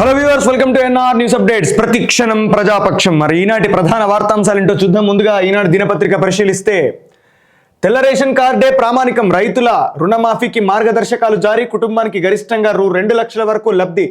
Hello viewers welcome to NR news updates. ప్రతి క్షణం ప్రజాపక్షం. మరి ఈనాటి ప్రధాన వార్తాంశాలు ఏంటో చూద్దాం. ముందుగా ఈనాడు దినపత్రిక పరిశీలిస్తే తెల్ల రేషన్ కార్డే ప్రామాణికం. రైతుల రుణమాఫీకి మార్గదర్శకాలు జారీ. కుటుంబానికి గరిష్టంగా రూ రెండు లక్షల వరకు లబ్ధి.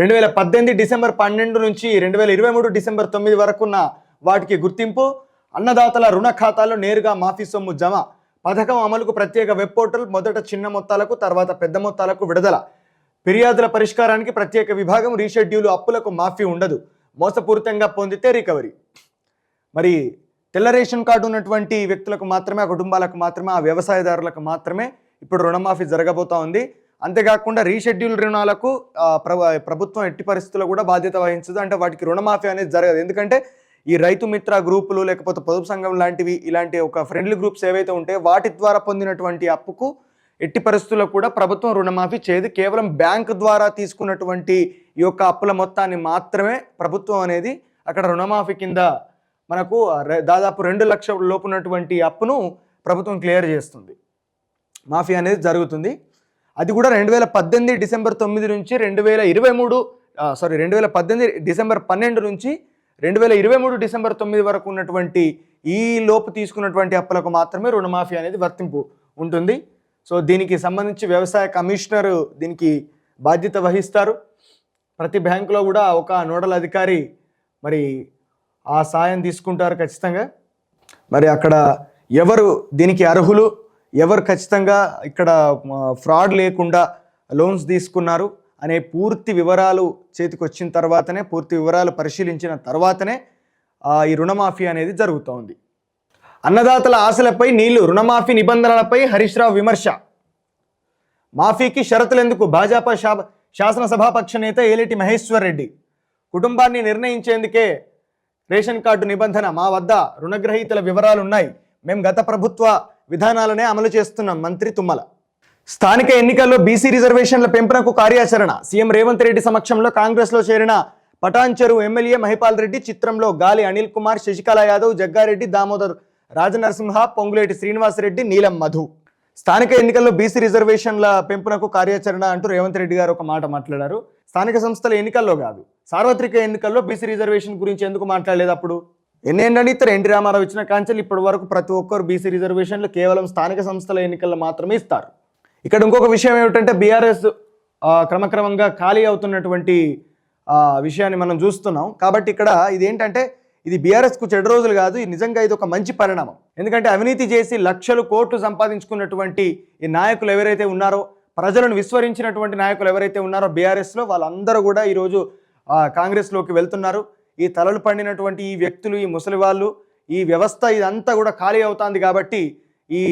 రెండు వేల పద్దెనిమిది డిసెంబర్ పన్నెండు నుంచి రెండు వేల ఇరవై మూడు డిసెంబర్ తొమ్మిది వరకున్న వాటికి గుర్తింపు. అన్నదాతల రుణ ఖాతాలో నేరుగా మాఫీ సొమ్ము జమ. పథకం అమలుకు ప్రత్యేక వెబ్ పోర్టల్ మొదట చిన్న మొత్తాలకు తర్వాత పెద్ద మొత్తాలకు విడుదల. ఫిర్యాదుల పరిష్కారానికి ప్రత్యేక విభాగం రీషెడ్యూల్ అప్పులకు మాఫీ ఉండదు. మోసపూరితంగా పొందితే రికవరీ. మరి తెల్ల రేషన్ కార్డు ఉన్నటువంటి వ్యక్తులకు మాత్రమే ఆ కుటుంబాలకు మాత్రమే ఆ వ్యవసాయదారులకు మాత్రమే ఇప్పుడు రుణమాఫీ జరగబోతా ఉంది. అంతేకాకుండా రీషెడ్యూల్ రుణాలకు ప్రభ- ప్రభుత్వం ఎట్టి పరిస్థితుల్లో కూడా బాధ్యత వహించదు. అంటే వాటికి రుణమాఫీ అనేది జరగదు. ఎందుకంటే ఈ రైతు మిత్ర గ్రూపులు లేకపోతే పొదుపు సంఘం లాంటివి ఇలాంటి ఒక ఫ్రెండ్లీ గ్రూప్స్ ఏవైతే ఉంటాయో వాటి ద్వారా పొందినటువంటి అప్పుకు ఎట్టి పరిస్థితుల్లో కూడా ప్రభుత్వం రుణమాఫీ చేయదు. కేవలం బ్యాంక్ ద్వారా తీసుకున్నటువంటి ఈ యొక్క అప్పుల మొత్తాన్ని మాత్రమే ప్రభుత్వం అనేది అక్కడ రుణమాఫీ కింద మనకు దాదాపు రెండు లక్షల లోపు ఉన్నటువంటి అప్పును ప్రభుత్వం క్లియర్ చేస్తుంది. మాఫీ అనేది జరుగుతుంది. అది కూడా రెండు వేల పద్దెనిమిది డిసెంబర్ తొమ్మిది నుంచి రెండు వేల ఇరవై మూడు సారీ రెండు వేల పద్దెనిమిది డిసెంబర్ పన్నెండు నుంచి రెండు వేల ఇరవై మూడు డిసెంబర్ తొమ్మిది వరకు ఉన్నటువంటి ఈ లోపు తీసుకున్నటువంటి అప్పులకు మాత్రమే రుణమాఫీ అనేది వర్తింపు ఉంటుంది. సో దీనికి సంబంధించి వ్యవసాయ కమిషనరు దీనికి బాధ్యత వహిస్తారు. ప్రతి బ్యాంకులో కూడా ఒక నోడల్ అధికారి మరి ఆ సాయం తీసుకుంటారు ఖచ్చితంగా. మరి అక్కడ ఎవరు దీనికి అర్హులు? ఎవరు ఖచ్చితంగా ఇక్కడ ఫ్రాడ్ లేకుండా లోన్స్ తీసుకున్నారు అనే పూర్తి వివరాలు చేతికి వచ్చిన తర్వాతనే పూర్తి వివరాలు పరిశీలించిన తర్వాతనే ఆ, ఈ రుణమాఫీ అనేది జరుగుతోంది. అన్నదాతల ఆశలపై నీళ్ళు రుణమాఫీ నిబంధనలపై హరీష్ రావు విమర్శ. మాఫీకి షరతులు ఎందుకు భాజపా శా శాసనసభాపక్ష నేత ఏలేటి మహేశ్వర్ రెడ్డి కుటుంబాన్ని నిర్ణయించేందుకే రేషన్ కార్డు నిబంధన. మా వద్ద రుణగ్రహీతల వివరాలు ఉన్నాయి మేము గత ప్రభుత్వ విధానాలనే అమలు చేస్తున్నాం మంత్రి తుమ్మల. స్థానిక ఎన్నికల్లో బీసీ రిజర్వేషన్ల పెంపునకు కార్యాచరణ. సీఎం రేవంత్ రెడ్డి సమక్షంలో కాంగ్రెస్లో చేరిన పటాన్చెరు ఎమ్మెల్యే మహిపాల్ రెడ్డి చిత్రంలో గాలి అనిల్ కుమార్ శశికళ యాదవ్ జగ్గారెడ్డి దామోదర్ రాజనరసింహ పొంగులేటి శ్రీనివాసరెడ్డి నీలం మధు. స్థానిక ఎన్నికల్లో బీసీ రిజర్వేషన్ల పెంపునకు కార్యాచరణ అంటూ రేవంత్ రెడ్డి గారు ఒక మాట మాట్లాడారు. స్థానిక సంస్థల ఎన్నికల్లో కాదు సార్వత్రిక ఎన్నికల్లో బీసీ రిజర్వేషన్ గురించి ఎందుకు మాట్లాడలేదు అప్పుడు? ఎన్నేంటంటే ఇతర ఎన్టీ రామారావు ఇచ్చిన కాంచెలు ఇప్పటి వరకు ప్రతి ఒక్కరు బీసీ రిజర్వేషన్లు కేవలం స్థానిక సంస్థల ఎన్నికల్లో మాత్రమే ఇస్తారు. ఇక్కడ ఇంకొక విషయం ఏమిటంటే బీఆర్ఎస్ క్రమక్రమంగా ఖాళీ అవుతున్నటువంటి విషయాన్ని మనం చూస్తున్నాం. కాబట్టి ఇక్కడ ఇది ఏంటంటే ఇది బీఆర్ఎస్కు చెడు రోజులు కాదు ఇది నిజంగా ఇది ఒక మంచి పరిణామం. ఎందుకంటే అవినీతి చేసి లక్షలు కోట్లు సంపాదించుకున్నటువంటి ఈ నాయకులు ఎవరైతే ఉన్నారో ప్రజలను విస్మరించినటువంటి నాయకులు ఎవరైతే ఉన్నారో బీఆర్ఎస్లో వాళ్ళందరూ కూడా ఈరోజు కాంగ్రెస్లోకి వెళ్తున్నారు. ఈ తలలు పండినటువంటి ఈ వ్యక్తులు ఈ ముసలి వాళ్ళు ఈ వ్యవస్థ ఇదంతా కూడా ఖాళీ అవుతుంది కాబట్టి ఈ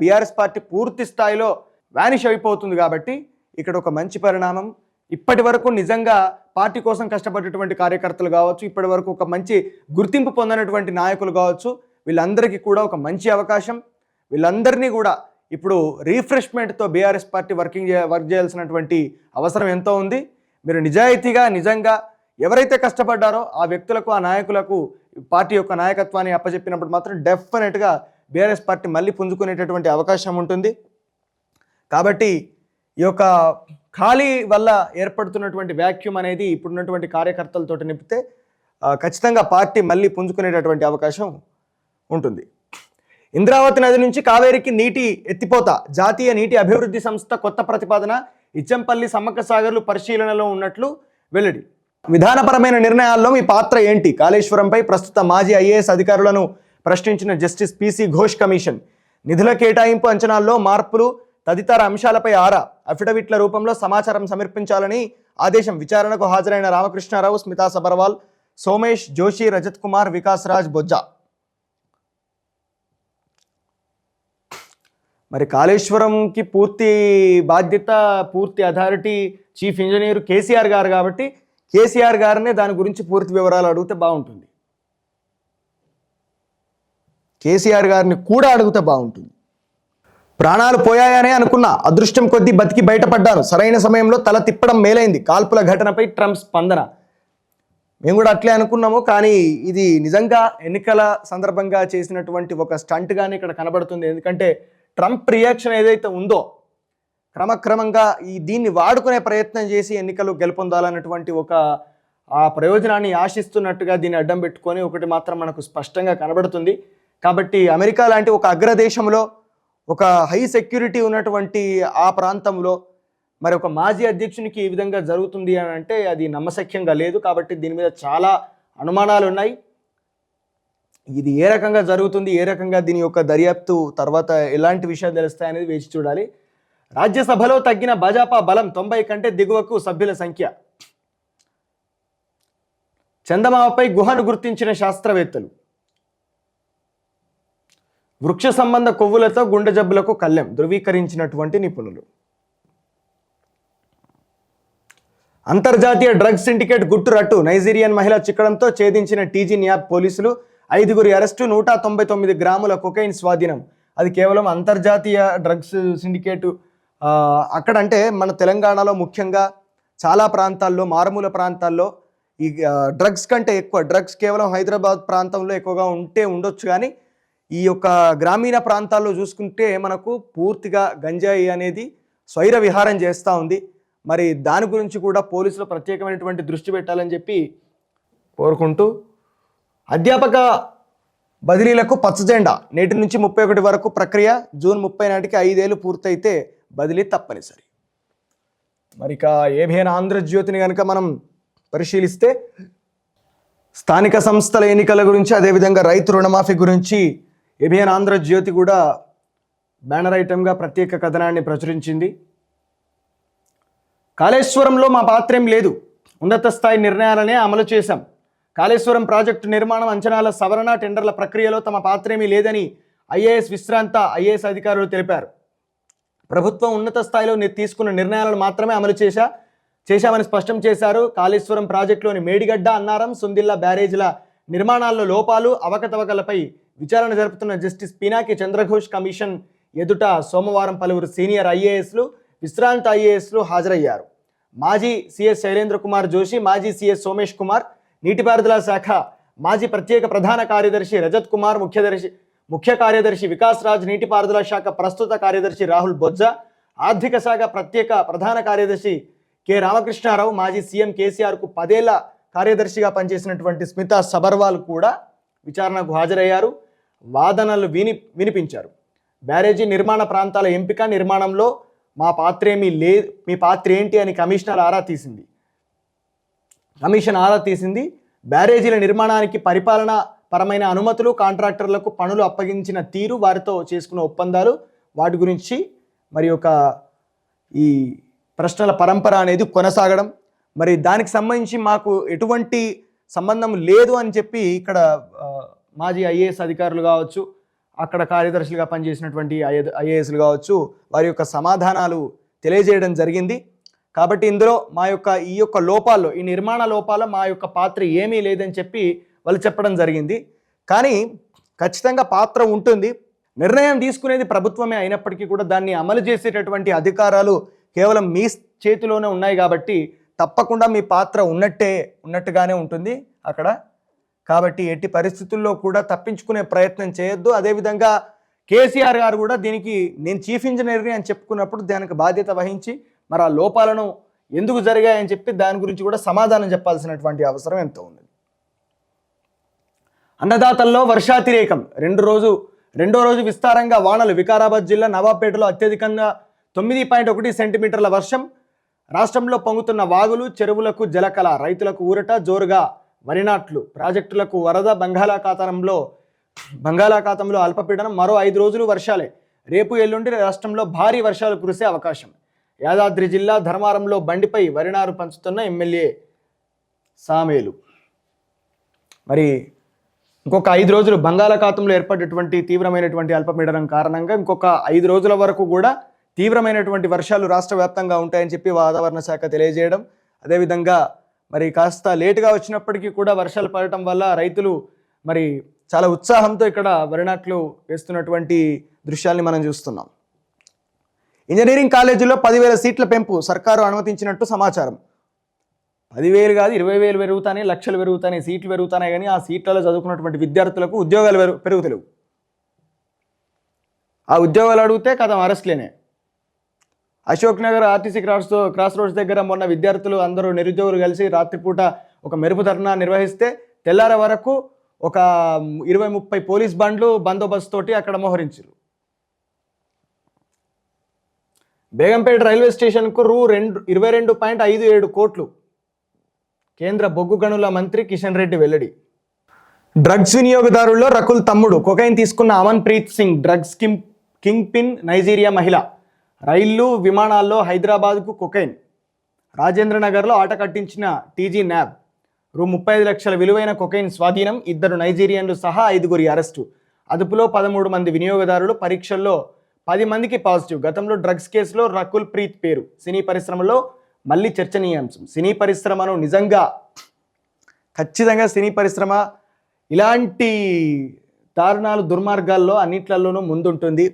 బీఆర్ఎస్ పార్టీ పూర్తి స్థాయిలో వ్యానిష్ అయిపోతుంది కాబట్టి ఇక్కడ ఒక మంచి పరిణామం ఇప్పటి వరకు నిజంగా పార్టీ కోసం కష్టపడేటువంటి కార్యకర్తలు కావచ్చు ఇప్పటి వరకు ఒక మంచి గుర్తింపు పొందినటువంటి నాయకులు కావచ్చు వీళ్ళందరికీ కూడా ఒక మంచి అవకాశం. వీళ్ళందరినీ కూడా ఇప్పుడు రీఫ్రెష్మెంట్తో బీఆర్ఎస్ పార్టీ వర్కింగ్ వర్క్ చేయాల్సినటువంటి అవసరం ఎంతో ఉంది. మీరు నిజాయితీగా నిజంగా ఎవరైతే కష్టపడ్డారో ఆ వ్యక్తులకు ఆ నాయకులకు పార్టీ యొక్క నాయకత్వాన్ని అప్పచెప్పినప్పుడు మాత్రం డెఫినెట్గా బీఆర్ఎస్ పార్టీ మళ్ళీ పుంజుకునేటటువంటి అవకాశం ఉంటుంది. కాబట్టి ఈ యొక్క ఖాళీ వల్ల ఏర్పడుతున్నటువంటి వ్యాక్యూమ్ అనేది ఇప్పుడున్నటువంటి కార్యకర్తలతో నింపితే ఖచ్చితంగా పార్టీ మళ్ళీ పుంజుకునేటటువంటి అవకాశం ఉంటుంది. ఇంద్రావతి నది నుంచి కావేరికి నీటి ఎత్తిపోత జాతీయ నీటి అభివృద్ధి సంస్థ కొత్త ప్రతిపాదన ఇచ్చంపల్లి సమ్మక్క సాగర్లు పరిశీలనలో ఉన్నట్లు వెల్లడి. విధానపరమైన నిర్ణయాల్లో మీ పాత్ర ఏంటి? కాళేశ్వరంపై ప్రస్తుత మాజీ ఐఏఎస్ అధికారులను ప్రశ్నించిన జస్టిస్ పిసి ఘోష్ కమిషన్. నిధుల కేటాయింపు అంచనాల్లో మార్పులు తదితర అంశాలపై ఆరా అఫిడవిట్ల రూపంలో సమాచారం సమర్పించాలని ఆదేశం విచారణకు హాజరైన రామకృష్ణారావు స్మితా సబర్వాల్ సోమేష్ జోషి రజత్ కుమార్ వికాస్ రాజ్ బొజ్జా. మరి కాళేశ్వరంకి పూర్తి బాధ్యత పూర్తి అథారిటీ చీఫ్ ఇంజనీర్ కేసీఆర్ గారు కాబట్టి కేసీఆర్ గారినే దాని గురించి పూర్తి వివరాలు అడిగితే బాగుంటుంది. కేసీఆర్ గారిని కూడా అడిగితే బాగుంటుంది. ప్రాణాలు పోయాయనే అనుకున్నా. అదృష్టం కొద్దీ బతికి బయటపడ్డాను. సరైన సమయంలో తల తిప్పడం మేలైంది. కాల్పుల ఘటనపై ట్రంప్ స్పందన. మేము కూడా అట్లే అనుకున్నాము కానీ ఇది నిజంగా ఎన్నికల సందర్భంగా చేసినటువంటి ఒక స్టంట్గానే ఇక్కడ కనబడుతుంది. ఎందుకంటే ట్రంప్ రియాక్షన్ ఏదైతే ఉందో క్రమక్రమంగా ఈ దీన్ని వాడుకునే ప్రయత్నం చేసి ఎన్నికలు గెలుపొందాలన్నటువంటి ఒక ఆ ప్రయోజనాన్ని ఆశిస్తున్నట్టుగా దీన్ని అడ్డం పెట్టుకొని ఒకటి మాత్రం మనకు స్పష్టంగా కనబడుతుంది. కాబట్టి అమెరికా లాంటి ఒక అగ్రదేశంలో ఒక హై సెక్యూరిటీ ఉన్నటువంటి ఆ ప్రాంతంలో మరి ఒక మాజీ అధ్యక్షునికి ఈ విధంగా జరుగుతుంది అని అంటే అది నమ్మశక్యంగా లేదు కాబట్టి దీని మీద చాలా అనుమానాలు ఉన్నాయి. ఇది ఏ రకంగా జరుగుతుంది ఏ రకంగా దీని యొక్క దర్యాప్తు తర్వాత ఎలాంటి విషయాలు తెలుస్తాయనేది వేచి చూడాలి. రాజ్యసభలో తగ్గిన భాజపా బలం తొంభై కంటే దిగువకు సభ్యుల సంఖ్య. చందమామపై గుహను గుర్తించిన శాస్త్రవేత్తలు. వృక్ష సంబంధ కొవ్వులతో గుండె జబ్బులకు కళ్ళెం ధృవీకరించినటువంటి నిపుణులు. అంతర్జాతీయ డ్రగ్స్ సిండికేట్ గుట్టు రట్టు నైజీరియన్ మహిళ చిక్కడంతో ఛేదించిన టీజీ న్యాబ్ పోలీసులు ఐదుగురి అరెస్టు నూట తొంభై తొమ్మిది గ్రాముల కొకైన్ స్వాధీనం. అది కేవలం అంతర్జాతీయ డ్రగ్స్ సిండికేటు అక్కడంటే మన తెలంగాణలో ముఖ్యంగా చాలా ప్రాంతాల్లో మారుమూల ప్రాంతాల్లో ఈ డ్రగ్స్ కంటే ఎక్కువ డ్రగ్స్ కేవలం హైదరాబాద్ ప్రాంతంలో ఎక్కువగా ఉంటే ఉండొచ్చు కానీ ఈ యొక్క గ్రామీణ ప్రాంతాల్లో చూసుకుంటే మనకు పూర్తిగా గంజాయి అనేది స్వైర విహారం చేస్తూ ఉంది. మరి దాని గురించి కూడా పోలీసులు ప్రత్యేకమైనటువంటి దృష్టి పెట్టాలని చెప్పి కోరుకుంటూ అధ్యాపక బదిలీలకు పచ్చజెండా. నేటి నుంచి ముప్పై ఒకటి వరకు ప్రక్రియ జూన్ ముప్పై నాటికి ఐదేళ్ళు పూర్తయితే బదిలీ తప్పనిసరి. మరి ఇక ఏభైనా ఆంధ్రజ్యోతిని కనుక మనం పరిశీలిస్తే స్థానిక సంస్థల ఎన్నికల గురించి అదేవిధంగా రైతు రుణమాఫీ గురించి ఏబిఎన్ ఆంధ్రజ్యోతి కూడా బ్యానర్ ఐటెంగా ప్రత్యేక కథనాన్ని ప్రచురించింది. కాళేశ్వరంలో మా పాత్రేం లేదు. ఉన్నత స్థాయి నిర్ణయాలనే అమలు చేశాం. కాళేశ్వరం ప్రాజెక్టు నిర్మాణం అంచనాల సవరణ టెండర్ల ప్రక్రియలో తమ పాత్రేమీ లేదని ఐఏఎస్ విశ్రాంత ఐఏఎస్ అధికారులు తెలిపారు. ప్రభుత్వం ఉన్నత స్థాయిలో తీసుకున్న నిర్ణయాలను మాత్రమే అమలు చేశా చేశామని స్పష్టం చేశారు. కాళేశ్వరం ప్రాజెక్టులోని మేడిగడ్డ అన్నారం సుందిల్లా బ్యారేజీల నిర్మాణాల్లో లోపాలు అవకతవకలపై విచారణ జరుపుతున్న జస్టిస్ పినాకి చంద్రఘోష్ కమిషన్ ఎదుట సోమవారం పలువురు సీనియర్ ఐఏఎస్లు విశ్రాంత ఐఏఎస్లు హాజరయ్యారు. మాజీ సీఎస్ శైలేంద్ర కుమార్ జోషి మాజీ సీఎస్ సోమేష్ కుమార్ నీటిపారుదల శాఖ మాజీ ప్రత్యేక ప్రధాన కార్యదర్శి రజత్ కుమార్ ముఖ్యదర్శి ముఖ్య కార్యదర్శి వికాస్ రాజ్ నీటిపారుదల శాఖ ప్రస్తుత కార్యదర్శి రాహుల్ బొజ్జా ఆర్థిక శాఖ ప్రత్యేక ప్రధాన కార్యదర్శి కె రామకృష్ణారావు మాజీ సీఎం కేసీఆర్కు పదేళ్ళ కార్యదర్శిగా పనిచేసినటువంటి స్మితా సబర్వాల్ కూడా విచారణకు హాజరయ్యారు. వాదనలు విని వినిపించారు. బ్యారేజీ నిర్మాణ ప్రాంతాల ఎంపిక నిర్మాణంలో మా పాత్రేమీ లే మీ పాత్ర ఏంటి అని కమిషనర్ ఆరా తీసింది. కమిషన్ ఆరా తీసింది బ్యారేజీల నిర్మాణానికి పరిపాలన పరమైన అనుమతులు కాంట్రాక్టర్లకు పనులు అప్పగించిన తీరు వారితో చేసుకున్న ఒప్పందాలు వాటి గురించి మరి ఒక ఈ ప్రశ్నల పరంపర అనేది కొనసాగడం. మరి దానికి సంబంధించి మాకు ఎటువంటి సంబంధం లేదు అని చెప్పి ఇక్కడ మాజీ ఐఏఎస్ అధికారులు కావచ్చు అక్కడ కార్యదర్శులుగా పనిచేసినటువంటి ఐఏ ఐఏఎస్లు కావచ్చు వారి యొక్క సమాధానాలు తెలియజేయడం జరిగింది. కాబట్టి ఇందులో మా యొక్క ఈ యొక్క లోపాల్లో ఈ నిర్మాణ లోపాల్లో మా యొక్క పాత్ర ఏమీ లేదని చెప్పి వాళ్ళు చెప్పడం జరిగింది. కానీ ఖచ్చితంగా పాత్ర ఉంటుంది. నిర్ణయం తీసుకునేది ప్రభుత్వమే అయినప్పటికీ కూడా దాన్ని అమలు చేసేటటువంటి అధికారాలు కేవలం మీ చేతిలోనే ఉన్నాయి కాబట్టి తప్పకుండా మీ పాత్ర ఉన్నట్టే ఉన్నట్టుగానే ఉంటుంది అక్కడ. కాబట్టి ఎట్టి పరిస్థితుల్లో కూడా తప్పించుకునే ప్రయత్నం చేయొద్దు. అదేవిధంగా కేసీఆర్ గారు కూడా దీనికి నేను చీఫ్ ఇంజనీర్ని అని చెప్పుకున్నప్పుడు దానికి బాధ్యత వహించి మరి ఆ లోపాలను ఎందుకు జరిగాయని చెప్పి దాని గురించి కూడా సమాధానం చెప్పాల్సినటువంటి అవసరం ఎంతో ఉంది. అన్నదాతల్లో వర్షాతిరేకం. రెండు రోజు రెండో రోజు విస్తారంగా వానలు. వికారాబాద్ జిల్లా నవాబేటలో అత్యధికంగా తొమ్మిది పాయింట్ ఒకటి సెంటీమీటర్ల వర్షం రాష్ట్రంలో పొంగుతున్న వాగులు చెరువులకు జలకళ రైతులకు ఊరట జోరుగా వరినాట్లు ప్రాజెక్టులకు వరద బంగాళాఖాతంలో బంగాళాఖాతంలో అల్పపీడనం మరో ఐదు రోజులు వర్షాలే. రేపు ఎల్లుండి రాష్ట్రంలో భారీ వర్షాలు కురిసే అవకాశం. యాదాద్రి జిల్లా ధర్మారంలో బండిపై వరినారు పంచుతున్న ఎమ్మెల్యే సామేలు. మరి ఇంకొక ఐదు రోజులు బంగాళాఖాతంలో ఏర్పడేటువంటి తీవ్రమైనటువంటి అల్పపీడనం కారణంగా ఇంకొక ఐదు రోజుల వరకు కూడా తీవ్రమైనటువంటి వర్షాలు రాష్ట్ర వ్యాప్తంగా ఉంటాయని చెప్పి వాతావరణ శాఖ తెలియజేయడం. అదేవిధంగా మరి కాస్త లేటుగా వచ్చినప్పటికీ కూడా వర్షాలు పడటం వల్ల రైతులు మరి చాలా ఉత్సాహంతో ఇక్కడ వరి నాట్లు వేస్తున్నటువంటి దృశ్యాల్ని మనం చూస్తున్నాం. ఇంజనీరింగ్ కాలేజీలో పదివేల సీట్ల పెంపు సర్కారు అనుమతించినట్టు సమాచారం. పదివేలు కాదు ఇరవై వేలు పెరుగుతాయి లక్షలు పెరుగుతాయి సీట్లు పెరుగుతున్నాయి కానీ ఆ సీట్లలో చదువుకున్నటువంటి విద్యార్థులకు ఉద్యోగాలు పెరుగు పెరుగుతలేవు. ఆ ఉద్యోగాలు అడిగితే కథం అరెస్ట్లేనే Ashok Nagar RTC cross cross roads దగ్గర మొన్న విద్యార్థులు అందరూ నిరుద్యోగులు కలిసి రాత్రిపూట ఒక మెరుపు ధర్నా నిర్వహిస్తే తెల్లార వరకు ఒక ఇరవై ముప్పై పోలీస్ బండ్లు బందోబస్తు తోటి అక్కడ మోహరించారు బేగంపేట రైల్వే స్టేషన్కు రూ రెండు ఇరవై రెండు పాయింట్ ఐదు ఏడు కోట్లు కేంద్ర బొగ్గు గనుల మంత్రి కిషన్ రెడ్డి వెల్లడి. డ్రగ్స్ వినియోగదారుల్లో రకుల్ తమ్ముడు కొకైన్ తీసుకున్న Aman Preet Singh drugs king kingpin Nigeria మహిళ. రైళ్ళు విమానాల్లో హైదరాబాద్కు కొకైన్. రాజేంద్ర నగర్లో ఆట కట్టించిన టీజీ న్యాబ్. రూ ముప్పై ఐదు లక్షల విలువైన కొకైన్ స్వాధీనం ఇద్దరు నైజీరియన్లు సహా ఐదుగురి అరెస్టు. అదుపులో పదమూడు మంది వినియోగదారులు పరీక్షల్లో పది మందికి పాజిటివ్. గతంలో డ్రగ్స్ కేసులో రకుల్ ప్రీత్ పేరు. సినీ పరిశ్రమలో మళ్ళీ చర్చనీయాంశం. సినీ పరిశ్రమను నిజంగా ఖచ్చితంగా సినీ పరిశ్రమ ఇలాంటి దారుణాలు దుర్మార్గాల్లో అన్నిట్లలోనూ ముందుంటుంది.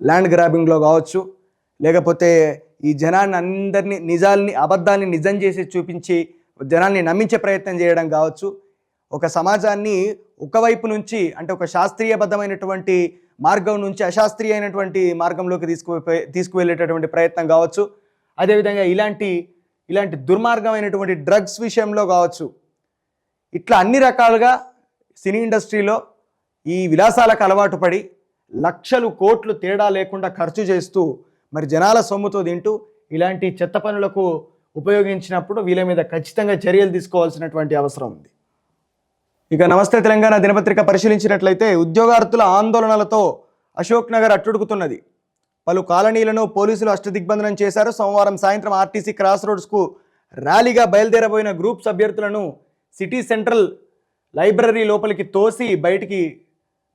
ల్యాండ్ గ్రాబింగ్లో కావచ్చు లేకపోతే ఈ జనాన్ని అందరినీ నిజాల్ని అబద్ధాన్ని నిజం చేసి చూపించి జనాల్ని నమ్మించే ప్రయత్నం చేయడం కావచ్చు. ఒక సమాజాన్ని ఒకవైపు నుంచి అంటే ఒక శాస్త్రీయబద్ధమైనటువంటి మార్గం నుంచి అశాస్త్రీయ అయినటువంటి మార్గంలోకి తీసుకు తీసుకువెళ్ళేటటువంటి ప్రయత్నం కావచ్చు. అదేవిధంగా ఇలాంటి ఇలాంటి దుర్మార్గమైనటువంటి డ్రగ్స్ విషయంలో కావచ్చు. ఇట్లా అన్ని రకాలుగా సినీ ఇండస్ట్రీలో ఈ విలాసాలకు అలవాటు పడి లక్షలు కోట్లు తేడా లేకుండా ఖర్చు చేస్తూ మరి జనాల సొమ్ముతో తింటూ ఇలాంటి చెత్త పనులకు ఉపయోగించినప్పుడు వీళ్ళ మీద ఖచ్చితంగా చర్యలు తీసుకోవాల్సినటువంటి అవసరం ఉంది. ఇక నమస్తే తెలంగాణ దినపత్రిక పరిశీలించినట్లయితే ఉద్యోగార్థుల ఆందోళనలతో అశోక్ నగర్ అట్టుడుకుతున్నది. పలు కాలనీలను పోలీసులు అష్టదిగ్బంధనం చేశారు. సోమవారం సాయంత్రం ఆర్టీసీ క్రాస్ రోడ్స్కు ర్యాలీగా బయలుదేరబోయిన గ్రూప్స్ అభ్యర్థులను సిటీ సెంట్రల్ లైబ్రరీ లోపలికి తోసి బయటికి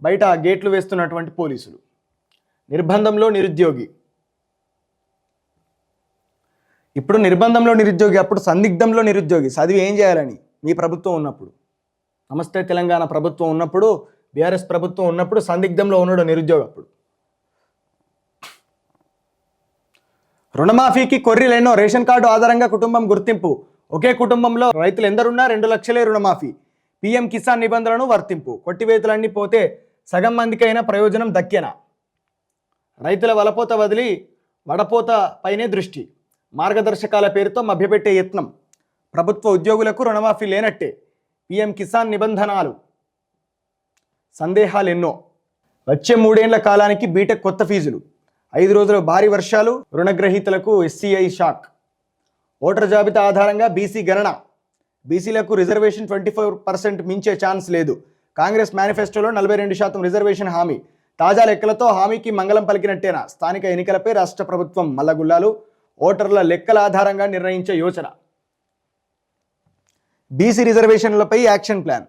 బయట గేట్లు వేస్తున్నటువంటి పోలీసులు. నిర్బంధంలో నిరుద్యోగి ఇప్పుడు నిర్బంధంలో నిరుద్యోగి అప్పుడు సందిగ్ధంలో నిరుద్యోగి. చదివి ఏం చేయాలని? మీ ప్రభుత్వం ఉన్నప్పుడు. నమస్తే తెలంగాణ ప్రభుత్వం ఉన్నప్పుడు బీఆర్ఎస్ ప్రభుత్వం ఉన్నప్పుడు సందిగ్ధంలో ఉన్నాడు నిరుద్యోగి అప్పుడు. రుణమాఫీకి కొర్రీలెన్నో రేషన్ కార్డు ఆధారంగా కుటుంబం గుర్తింపు. ఒకే కుటుంబంలో రైతులు ఎందరున్నా రెండు లక్షలే రుణమాఫీ. పీఎం కిసాన్ నిబంధనలను వర్తింపు. కొట్టివేతలన్నీ పోతే సగం మందికైనా ప్రయోజనం దక్కేనా? రైతుల వలపోత వదిలి వడపోత పైనే దృష్టి. మార్గదర్శకాల పేరుతో మభ్యపెట్టే యత్నం. ప్రభుత్వ ఉద్యోగులకు రుణమాఫీ లేనట్టే పీఎం కిసాన్ నిబంధనలు. సందేహాలు ఎన్నో వచ్చే మూడేళ్ళ కాలానికి బీటెక్ కొత్త ఫీజులు. ఐదు రోజుల భారీ వర్షాలు రుణగ్రహీతలకు ఎస్సీఐ షాక్. ఓటర్ జాబితా ఆధారంగా బీసీ గణన. బీసీలకు రిజర్వేషన్ ట్వంటీ ఫోర్ పర్సెంట్ మించే ఛాన్స్ లేదు. కాంగ్రెస్ మేనిఫెస్టోలో నలభై రెండు శాతం రిజర్వేషన్ హామీ. తాజా లెక్కలతో హామీకి మంగళం పలికినట్టేనా? స్థానిక ఎన్నికలపై రాష్ట్ర ప్రభుత్వం మల్లగుల్లాలు. ఓటర్ల లెక్కల ఆధారంగా నిర్ణయించే యోచన. బీసీ రిజర్వేషన్లపై యాక్షన్ ప్లాన్.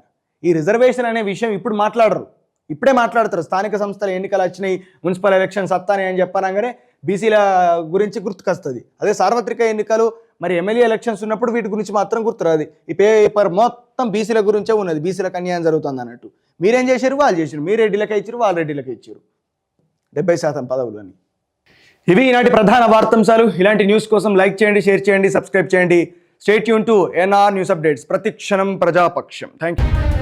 ఈ రిజర్వేషన్ అనే విషయం ఇప్పుడు మాట్లాడరు. ఇప్పుడే మాట్లాడతారు. స్థానిక సంస్థల ఎన్నికలు వచ్చినాయి మున్సిపల్ ఎలక్షన్స్ వస్తాయి అని చెప్పనగానే బీసీల గురించి గుర్తుకొస్తుంది. అదే సార్వత్రిక ఎన్నికలు మరి ఎమ్మెల్యే ఎలక్షన్స్ ఉన్నప్పుడు వీటి గురించి మాత్రం గుర్తురాదు. ఈ పేపర్ మొత్తం బీసీల గురించే ఉన్నది. బీసీలకు అన్యాయం జరుగుతుంది అన్నట్టు. మీరేం చేశారు వాళ్ళు చేశారు మీరు రెడ్డిలకే ఇచ్చారు వాళ్ళు రెడ్డిలకే ఇచ్చారు డెబ్బై శాతం పదవులు అని. ఇవి ఈనాటి ప్రధాన వార్తాంశాలు. ఇలాంటి న్యూస్ కోసం లైక్ చేయండి షేర్ చేయండి సబ్స్క్రైబ్ చేయండి. State Yoon to NR news updates ప్రతి క్షణం ప్రజాపక్షం. Thank you